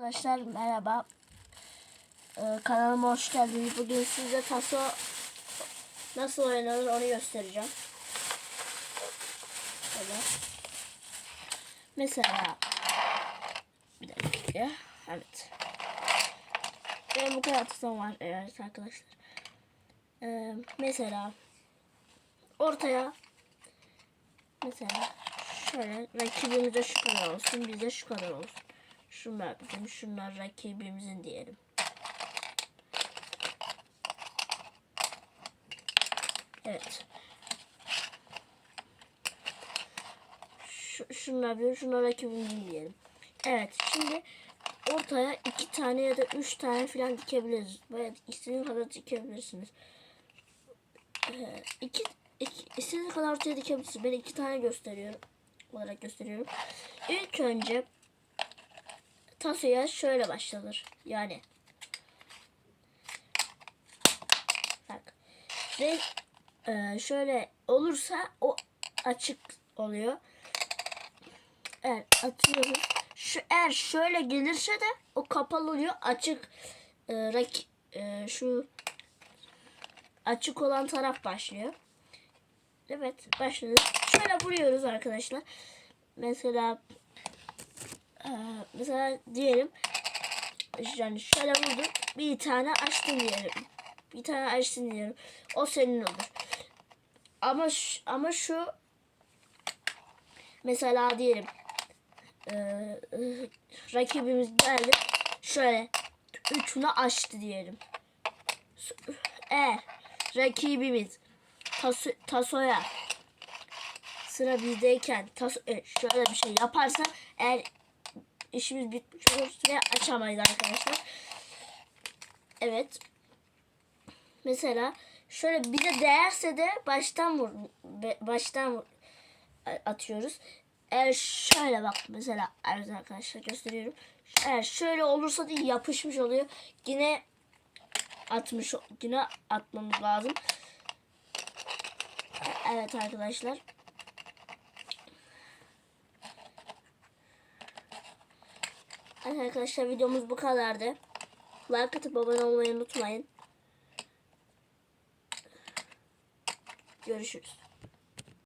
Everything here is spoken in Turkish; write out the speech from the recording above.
Arkadaşlar merhaba. Ee, kanalıma hoş geldiniz. Bugün size taso nasıl oynanır onu göstereceğim. Şöyle. Mesela bir dakika. Evet. Benim bu kadar tasom var evet arkadaşlar. Ee, mesela ortaya mesela şöyle rakibimize şu kadar olsun bize şu kadar olsun. Şunlar bizim şunlar rakibimizin diyelim. Evet. Şu, şunlar bir şunlar rakibimizin diyelim. Evet şimdi ortaya iki tane ya da üç tane falan dikebiliriz. Veya istediğiniz kadar dikebilirsiniz. Ee, iki, iki, istediğiniz kadar ortaya dikebilirsiniz. Ben iki tane gösteriyorum. Olarak gösteriyorum. İlk önce tasoya şöyle başlanır. Yani bak ve e, şöyle olursa o açık oluyor. Eğer atıyoruz. Şu eğer şöyle gelirse de o kapalı oluyor. Açık e, rak, e, şu açık olan taraf başlıyor. Evet başladı. Şöyle vuruyoruz arkadaşlar. Mesela ee, mesela diyelim yani şöyle vurdum bir tane açtın diyelim. Bir tane açtın diyelim. O senin olur. Ama şu, ama şu mesela diyelim e, rakibimiz geldi şöyle üçünü açtı diyelim. Eğer rakibimiz taso, tasoya sıra bizdeyken taso, e, şöyle bir şey yaparsa eğer işimiz bitmiş olur ve açamayız arkadaşlar. Evet. Mesela şöyle bize değerse de baştan vur baştan vur, atıyoruz. Eğer şöyle bak mesela arkadaşlar gösteriyorum. Eğer şöyle olursa da yapışmış oluyor. Yine atmış yine atmamız lazım. Evet arkadaşlar. Arkadaşlar videomuz bu kadardı. Like atıp abone olmayı unutmayın. Görüşürüz.